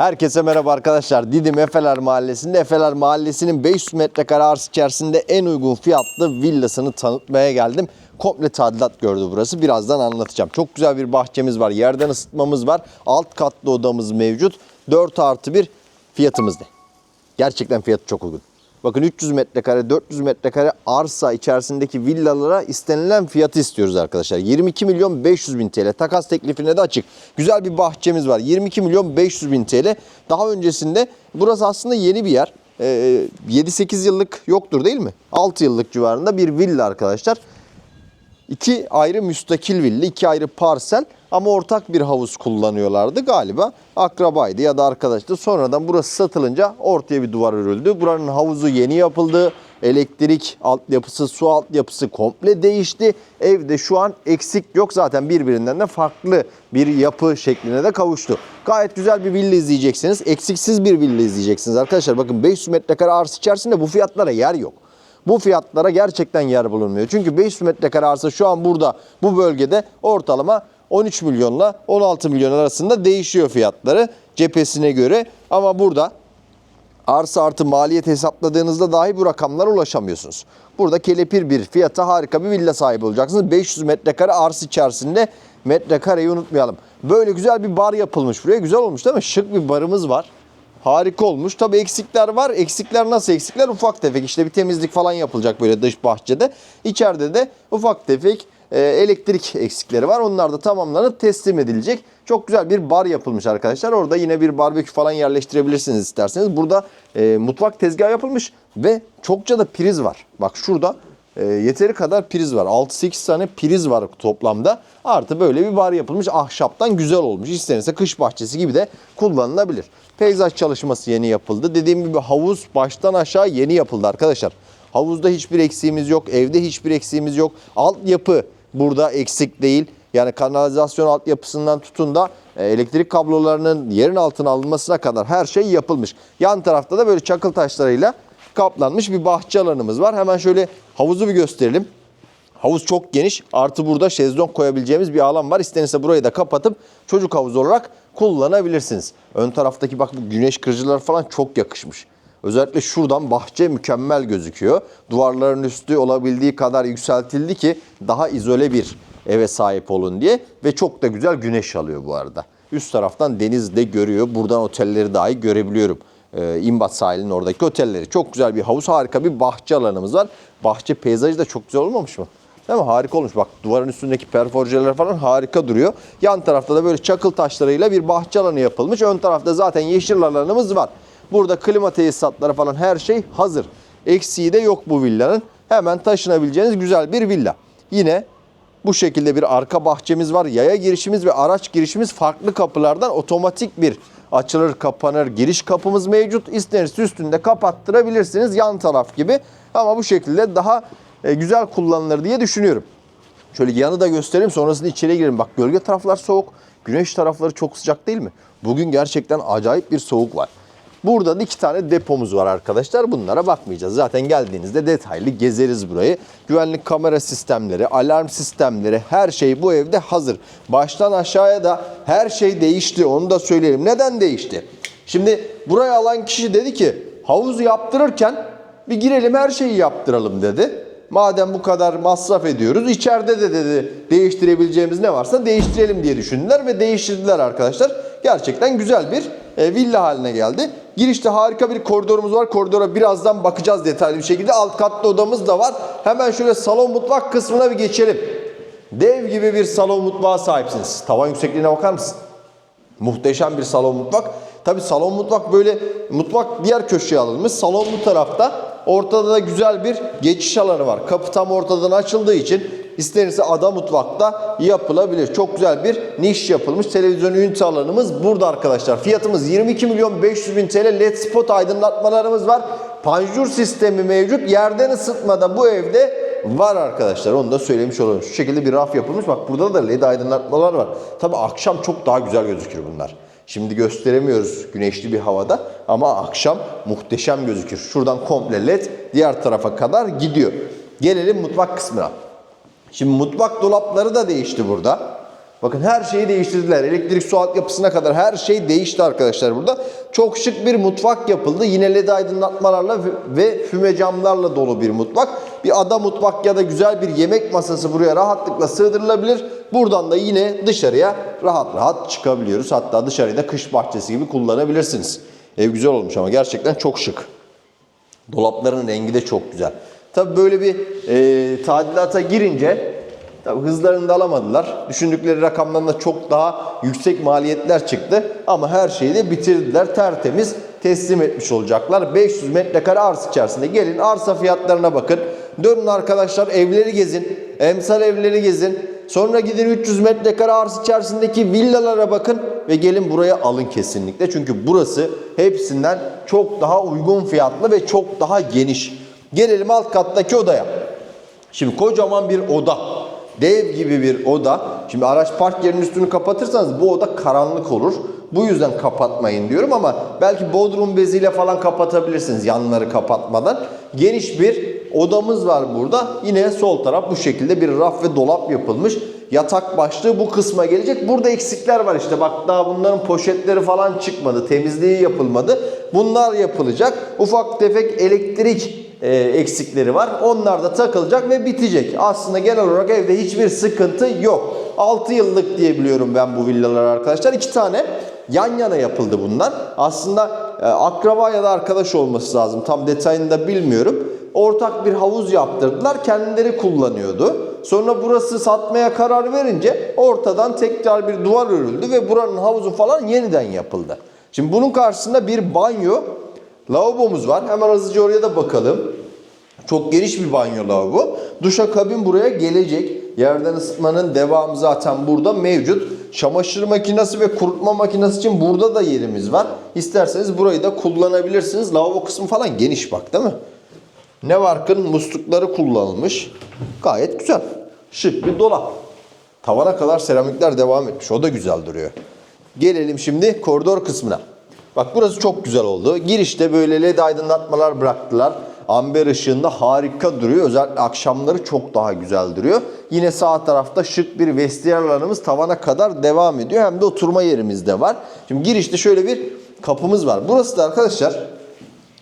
Herkese merhaba arkadaşlar. Didim Efeler Mahallesi'nde Efeler Mahallesi'nin 500 metrekare arsa içerisinde en uygun fiyatlı villasını tanıtmaya geldim. Komple tadilat gördü burası. Birazdan anlatacağım. Çok güzel bir bahçemiz var. Yerden ısıtmamız var. Alt katlı odamız mevcut. 4 artı 1 fiyatımız ne? Gerçekten fiyatı çok uygun. Bakın 300 metrekare, 400 metrekare arsa içerisindeki villalara istenilen fiyatı istiyoruz arkadaşlar. 22 milyon 500 bin TL. Takas teklifine de açık. Güzel bir bahçemiz var. 22 milyon 500 bin TL. Daha öncesinde burası aslında yeni bir yer. Ee, 7-8 yıllık yoktur değil mi? 6 yıllık civarında bir villa arkadaşlar. İki ayrı müstakil villa, iki ayrı parsel ama ortak bir havuz kullanıyorlardı galiba. Akrabaydı ya da arkadaştı. Sonradan burası satılınca ortaya bir duvar örüldü. Buranın havuzu yeni yapıldı. Elektrik altyapısı, su altyapısı komple değişti. Evde şu an eksik yok zaten birbirinden de farklı bir yapı şekline de kavuştu. Gayet güzel bir villa izleyeceksiniz. Eksiksiz bir villa izleyeceksiniz arkadaşlar. Bakın 500 metrekare arsa içerisinde bu fiyatlara yer yok. Bu fiyatlara gerçekten yer bulunmuyor. Çünkü 500 metrekare arsa şu an burada bu bölgede ortalama 13 milyonla 16 milyon arasında değişiyor fiyatları cephesine göre. Ama burada arsa artı maliyet hesapladığınızda dahi bu rakamlara ulaşamıyorsunuz. Burada kelepir bir fiyata harika bir villa sahibi olacaksınız. 500 metrekare arsa içerisinde metrekareyi unutmayalım. Böyle güzel bir bar yapılmış buraya. Güzel olmuş değil mi? Şık bir barımız var. Harika olmuş. Tabii eksikler var. Eksikler nasıl eksikler? Ufak tefek işte bir temizlik falan yapılacak böyle dış bahçede. İçeride de ufak tefek e, elektrik eksikleri var. Onlar da tamamlanıp teslim edilecek. Çok güzel bir bar yapılmış arkadaşlar. Orada yine bir barbekü falan yerleştirebilirsiniz isterseniz. Burada e, mutfak tezgahı yapılmış ve çokça da priz var. Bak şurada e, yeteri kadar priz var. 6-8 tane priz var toplamda. Artı böyle bir bar yapılmış. Ahşaptan güzel olmuş. İstenirse kış bahçesi gibi de kullanılabilir. Peyzaj çalışması yeni yapıldı. Dediğim gibi havuz baştan aşağı yeni yapıldı arkadaşlar. Havuzda hiçbir eksiğimiz yok. Evde hiçbir eksiğimiz yok. Altyapı burada eksik değil. Yani kanalizasyon altyapısından tutun da e, elektrik kablolarının yerin altına alınmasına kadar her şey yapılmış. Yan tarafta da böyle çakıl taşlarıyla kaplanmış bir bahçe alanımız var. Hemen şöyle havuzu bir gösterelim. Havuz çok geniş. Artı burada şezlong koyabileceğimiz bir alan var. İstenirse burayı da kapatıp çocuk havuzu olarak kullanabilirsiniz. Ön taraftaki bak bu güneş kırıcılar falan çok yakışmış. Özellikle şuradan bahçe mükemmel gözüküyor. Duvarların üstü olabildiği kadar yükseltildi ki daha izole bir eve sahip olun diye. Ve çok da güzel güneş alıyor bu arada. Üst taraftan deniz de görüyor. Buradan otelleri dahi görebiliyorum. Ee, İmbat sahilinin oradaki otelleri. Çok güzel bir havuz, harika bir bahçe alanımız var. Bahçe peyzajı da çok güzel olmamış mı? Değil mi? Harika olmuş. Bak duvarın üstündeki perforjeler falan harika duruyor. Yan tarafta da böyle çakıl taşlarıyla bir bahçe alanı yapılmış. Ön tarafta zaten yeşil alanımız var. Burada klima tesisatları falan her şey hazır. Eksiği de yok bu villanın. Hemen taşınabileceğiniz güzel bir villa. Yine bu şekilde bir arka bahçemiz var. Yaya girişimiz ve araç girişimiz farklı kapılardan otomatik bir açılır kapanır giriş kapımız mevcut. İsterse üstünde kapattırabilirsiniz yan taraf gibi. Ama bu şekilde daha güzel kullanılır diye düşünüyorum. Şöyle yanı da göstereyim sonrasında içeriye girelim. Bak gölge taraflar soğuk. Güneş tarafları çok sıcak değil mi? Bugün gerçekten acayip bir soğuk var. Burada da iki tane depomuz var arkadaşlar. Bunlara bakmayacağız. Zaten geldiğinizde detaylı gezeriz burayı. Güvenlik kamera sistemleri, alarm sistemleri her şey bu evde hazır. Baştan aşağıya da her şey değişti. Onu da söyleyelim. Neden değişti? Şimdi burayı alan kişi dedi ki havuzu yaptırırken bir girelim her şeyi yaptıralım dedi. Madem bu kadar masraf ediyoruz içeride de dedi değiştirebileceğimiz ne varsa değiştirelim diye düşündüler ve değiştirdiler arkadaşlar. Gerçekten güzel bir e, villa haline geldi. Girişte harika bir koridorumuz var. Koridora birazdan bakacağız detaylı bir şekilde. Alt katlı odamız da var. Hemen şöyle salon mutfak kısmına bir geçelim. Dev gibi bir salon mutfağa sahipsiniz. Tavan yüksekliğine bakar mısın? Muhteşem bir salon mutfak. Tabi salon mutfak böyle mutfak diğer köşeye alınmış. Salon bu tarafta. Ortada da güzel bir geçiş alanı var. Kapı tam ortadan açıldığı için istenirse ada mutfakta yapılabilir. Çok güzel bir niş yapılmış. Televizyon ünite alanımız burada arkadaşlar. Fiyatımız 22 milyon 500 bin TL led spot aydınlatmalarımız var. Panjur sistemi mevcut. Yerden ısıtma da bu evde var arkadaşlar. Onu da söylemiş olalım. Şu şekilde bir raf yapılmış. Bak burada da led aydınlatmalar var. Tabi akşam çok daha güzel gözükür bunlar. Şimdi gösteremiyoruz güneşli bir havada ama akşam muhteşem gözükür. Şuradan komple led diğer tarafa kadar gidiyor. Gelelim mutfak kısmına. Şimdi mutfak dolapları da değişti burada. Bakın her şeyi değiştirdiler. Elektrik su altyapısına kadar her şey değişti arkadaşlar burada. Çok şık bir mutfak yapıldı. Yine led aydınlatmalarla ve füme camlarla dolu bir mutfak. Bir ada mutfak ya da güzel bir yemek masası buraya rahatlıkla sığdırılabilir. Buradan da yine dışarıya rahat rahat çıkabiliyoruz. Hatta dışarıyı da kış bahçesi gibi kullanabilirsiniz. Ev güzel olmuş ama gerçekten çok şık. Dolapların rengi de çok güzel. Tabii böyle bir e, tadilata girince tabii hızlarını da alamadılar. Düşündükleri rakamdan da çok daha yüksek maliyetler çıktı. Ama her şeyi de bitirdiler. Tertemiz teslim etmiş olacaklar. 500 metrekare arsa içerisinde. Gelin arsa fiyatlarına bakın. Dönün arkadaşlar evleri gezin. Emsal evleri gezin. Sonra gidin 300 metrekare arsa içerisindeki villalara bakın ve gelin buraya alın kesinlikle. Çünkü burası hepsinden çok daha uygun fiyatlı ve çok daha geniş. Gelelim alt kattaki odaya. Şimdi kocaman bir oda. Dev gibi bir oda. Şimdi araç park yerinin üstünü kapatırsanız bu oda karanlık olur. Bu yüzden kapatmayın diyorum ama belki bodrum beziyle falan kapatabilirsiniz yanları kapatmadan. Geniş bir odamız var burada. Yine sol taraf bu şekilde bir raf ve dolap yapılmış. Yatak başlığı bu kısma gelecek. Burada eksikler var işte. Bak daha bunların poşetleri falan çıkmadı. Temizliği yapılmadı. Bunlar yapılacak. Ufak tefek elektrik e, eksikleri var. Onlar da takılacak ve bitecek. Aslında genel olarak evde hiçbir sıkıntı yok. 6 yıllık diye biliyorum ben bu villalar arkadaşlar. İki tane yan yana yapıldı bunlar. Aslında e, akraba ya da arkadaş olması lazım. Tam detayını da bilmiyorum. Ortak bir havuz yaptırdılar. Kendileri kullanıyordu. Sonra burası satmaya karar verince ortadan tekrar bir duvar örüldü ve buranın havuzu falan yeniden yapıldı. Şimdi bunun karşısında bir banyo, lavabomuz var. Hemen hızlıca oraya da bakalım. Çok geniş bir banyo lavabo. Duşakabin buraya gelecek. Yerden ısıtmanın devamı zaten burada mevcut. Çamaşır makinesi ve kurutma makinesi için burada da yerimiz var. İsterseniz burayı da kullanabilirsiniz. Lavabo kısmı falan geniş bak değil mi? Ne var kın muslukları kullanılmış. Gayet güzel. Şık bir dolap. Tavana kadar seramikler devam etmiş. O da güzel duruyor. Gelelim şimdi koridor kısmına. Bak burası çok güzel oldu. Girişte böyle led aydınlatmalar bıraktılar. Amber ışığında harika duruyor. Özellikle akşamları çok daha güzel duruyor. Yine sağ tarafta şık bir vestiyer alanımız tavana kadar devam ediyor. Hem de oturma yerimiz de var. Şimdi girişte şöyle bir kapımız var. Burası da arkadaşlar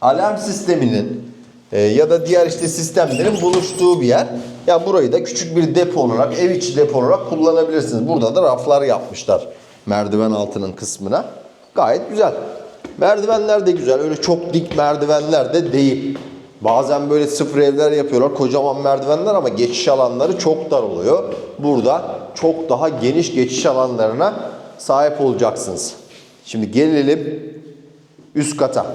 alarm sisteminin e, ya da diğer işte sistemlerin buluştuğu bir yer. Ya burayı da küçük bir depo olarak, ev içi depo olarak kullanabilirsiniz. Burada da raflar yapmışlar merdiven altının kısmına. Gayet güzel. Merdivenler de güzel. Öyle çok dik merdivenler de değil. Bazen böyle sıfır evler yapıyorlar. Kocaman merdivenler ama geçiş alanları çok dar oluyor. Burada çok daha geniş geçiş alanlarına sahip olacaksınız. Şimdi gelelim üst kata.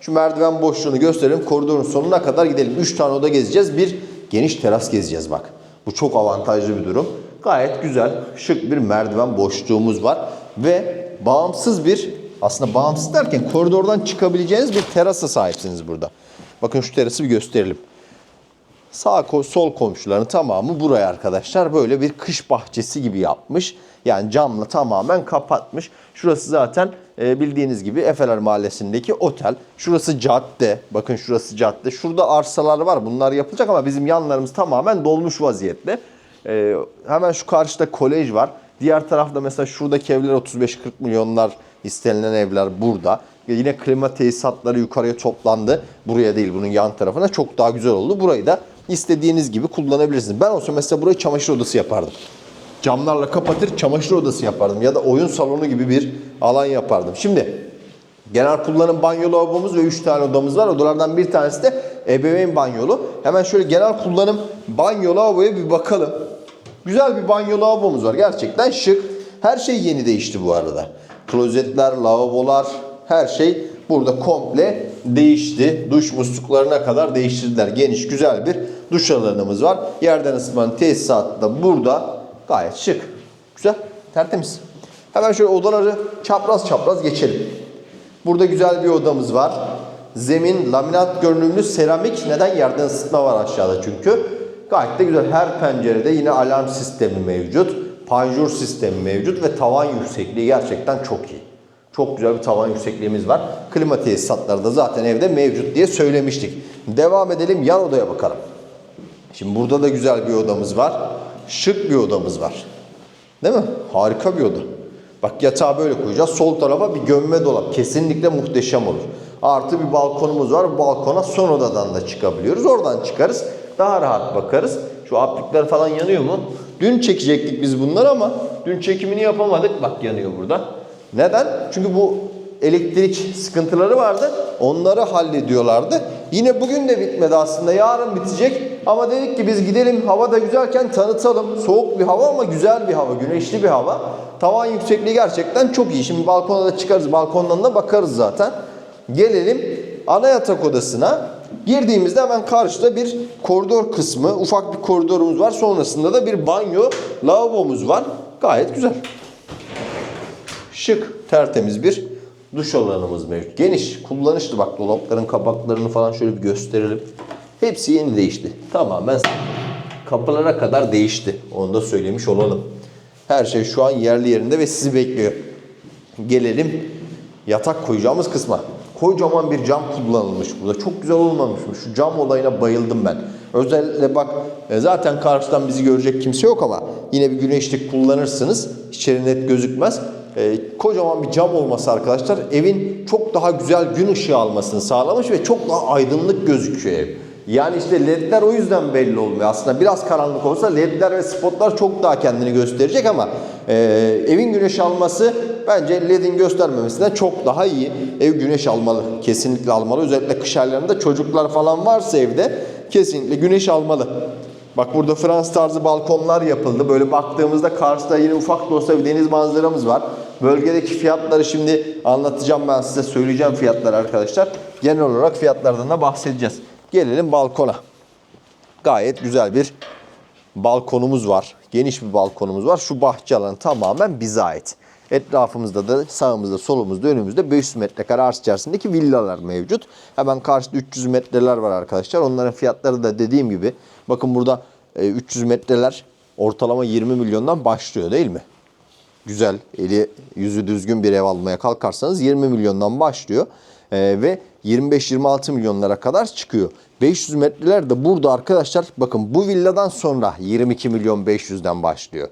Şu merdiven boşluğunu gösterelim. Koridorun sonuna kadar gidelim. 3 tane oda gezeceğiz. Bir geniş teras gezeceğiz bak. Bu çok avantajlı bir durum. Gayet güzel, şık bir merdiven boşluğumuz var. Ve bağımsız bir, aslında bağımsız derken koridordan çıkabileceğiniz bir terasa sahipsiniz burada. Bakın şu terası bir gösterelim. Sağ sol komşuların tamamı buraya arkadaşlar böyle bir kış bahçesi gibi yapmış. Yani camla tamamen kapatmış. Şurası zaten e, bildiğiniz gibi Efeler Mahallesi'ndeki otel. Şurası cadde. Bakın şurası cadde. Şurada arsalar var. Bunlar yapılacak ama bizim yanlarımız tamamen dolmuş vaziyette. E, hemen şu karşıda kolej var. Diğer tarafta mesela şuradaki evler 35-40 milyonlar istenilen evler burada. Yine klima tesisatları yukarıya toplandı. Buraya değil bunun yan tarafına. Çok daha güzel oldu. Burayı da istediğiniz gibi kullanabilirsiniz. Ben olsa mesela burayı çamaşır odası yapardım. Camlarla kapatır çamaşır odası yapardım. Ya da oyun salonu gibi bir alan yapardım. Şimdi genel kullanım banyo lavabomuz ve 3 tane odamız var. Odalardan bir tanesi de ebeveyn banyolu. Hemen şöyle genel kullanım banyo lavaboya bir bakalım. Güzel bir banyo lavabomuz var. Gerçekten şık. Her şey yeni değişti bu arada. Klozetler, lavabolar, her şey burada komple değişti. Duş musluklarına kadar değiştirdiler. Geniş, güzel bir duş alanımız var. Yerden ısıtmanın tesisatı da burada. Gayet şık. Güzel, tertemiz. Hemen şöyle odaları çapraz çapraz geçelim. Burada güzel bir odamız var. Zemin laminat görünümlü seramik. Neden? Yerden ısıtma var aşağıda çünkü. Gayet de güzel. Her pencerede yine alarm sistemi mevcut. Panjur sistemi mevcut ve tavan yüksekliği gerçekten çok iyi. Çok güzel bir tavan yüksekliğimiz var. Klima tesisatları da zaten evde mevcut diye söylemiştik. Devam edelim yan odaya bakalım. Şimdi burada da güzel bir odamız var. Şık bir odamız var. Değil mi? Harika bir oda. Bak yatağı böyle koyacağız. Sol tarafa bir gömme dolap. Kesinlikle muhteşem olur. Artı bir balkonumuz var. Bu balkona son odadan da çıkabiliyoruz. Oradan çıkarız. Daha rahat bakarız. Şu aplikler falan yanıyor mu? Dün çekecektik biz bunları ama dün çekimini yapamadık. Bak yanıyor burada. Neden? Çünkü bu elektrik sıkıntıları vardı. Onları hallediyorlardı. Yine bugün de bitmedi aslında. Yarın bitecek. Ama dedik ki biz gidelim hava da güzelken tanıtalım. Soğuk bir hava ama güzel bir hava. Güneşli bir hava. Tavan yüksekliği gerçekten çok iyi. Şimdi balkona da çıkarız. Balkondan da bakarız zaten. Gelelim ana yatak odasına. Girdiğimizde hemen karşıda bir koridor kısmı, ufak bir koridorumuz var. Sonrasında da bir banyo, lavabomuz var. Gayet güzel. Şık, tertemiz bir duş alanımız mevcut. Geniş, kullanışlı bak dolapların kapaklarını falan şöyle bir gösterelim. Hepsi yeni değişti. Tamamen kapılara kadar değişti. Onu da söylemiş olalım. Her şey şu an yerli yerinde ve sizi bekliyor. Gelelim yatak koyacağımız kısma. Kocaman bir cam kullanılmış burada. Çok güzel olmamış mı? Şu cam olayına bayıldım ben. Özellikle bak e, zaten karşıdan bizi görecek kimse yok ama yine bir güneşlik kullanırsınız. İçeri net gözükmez. E, kocaman bir cam olması arkadaşlar evin çok daha güzel gün ışığı almasını sağlamış ve çok daha aydınlık gözüküyor ev. Yani işte ledler o yüzden belli olmuyor. Aslında biraz karanlık olsa ledler ve spotlar çok daha kendini gösterecek ama e, evin güneş alması bence ledin göstermemesinden çok daha iyi. Ev güneş almalı. Kesinlikle almalı. Özellikle kış aylarında çocuklar falan varsa evde kesinlikle güneş almalı. Bak burada Fransız tarzı balkonlar yapıldı. Böyle baktığımızda karşıda yine ufak da olsa bir deniz manzaramız var. Bölgedeki fiyatları şimdi anlatacağım ben size söyleyeceğim fiyatları arkadaşlar. Genel olarak fiyatlardan da bahsedeceğiz. Gelelim balkona. Gayet güzel bir balkonumuz var. Geniş bir balkonumuz var. Şu bahçe alanı tamamen bize ait. Etrafımızda da sağımızda, solumuzda, önümüzde 500 metrekare arsa içerisindeki villalar mevcut. Hemen karşıda 300 metreler var arkadaşlar. Onların fiyatları da dediğim gibi bakın burada e, 300 metreler ortalama 20 milyondan başlıyor değil mi? güzel, eli yüzü düzgün bir ev almaya kalkarsanız 20 milyondan başlıyor. Ee, ve 25-26 milyonlara kadar çıkıyor. 500 metreler de burada arkadaşlar bakın bu villadan sonra 22 milyon 500'den başlıyor.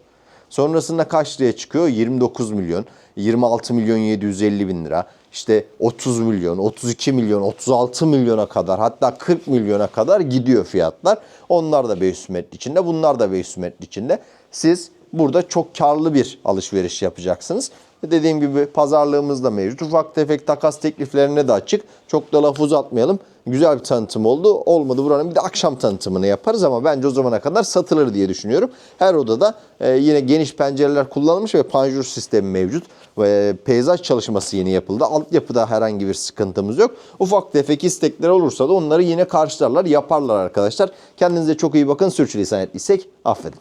Sonrasında kaç liraya çıkıyor? 29 milyon, 26 milyon 750 bin lira, işte 30 milyon, 32 milyon, 36 milyona kadar hatta 40 milyona kadar gidiyor fiyatlar. Onlar da 500 metre içinde, bunlar da 500 metre içinde. Siz burada çok karlı bir alışveriş yapacaksınız. Dediğim gibi pazarlığımız da mevcut. Ufak tefek takas tekliflerine de açık. Çok da laf uzatmayalım. Güzel bir tanıtım oldu. Olmadı buranın bir de akşam tanıtımını yaparız ama bence o zamana kadar satılır diye düşünüyorum. Her odada e, yine geniş pencereler kullanılmış ve panjur sistemi mevcut. Ve peyzaj çalışması yeni yapıldı. Altyapıda herhangi bir sıkıntımız yok. Ufak tefek istekler olursa da onları yine karşılarlar, yaparlar arkadaşlar. Kendinize çok iyi bakın. Sürçülisan ettiysek affedin.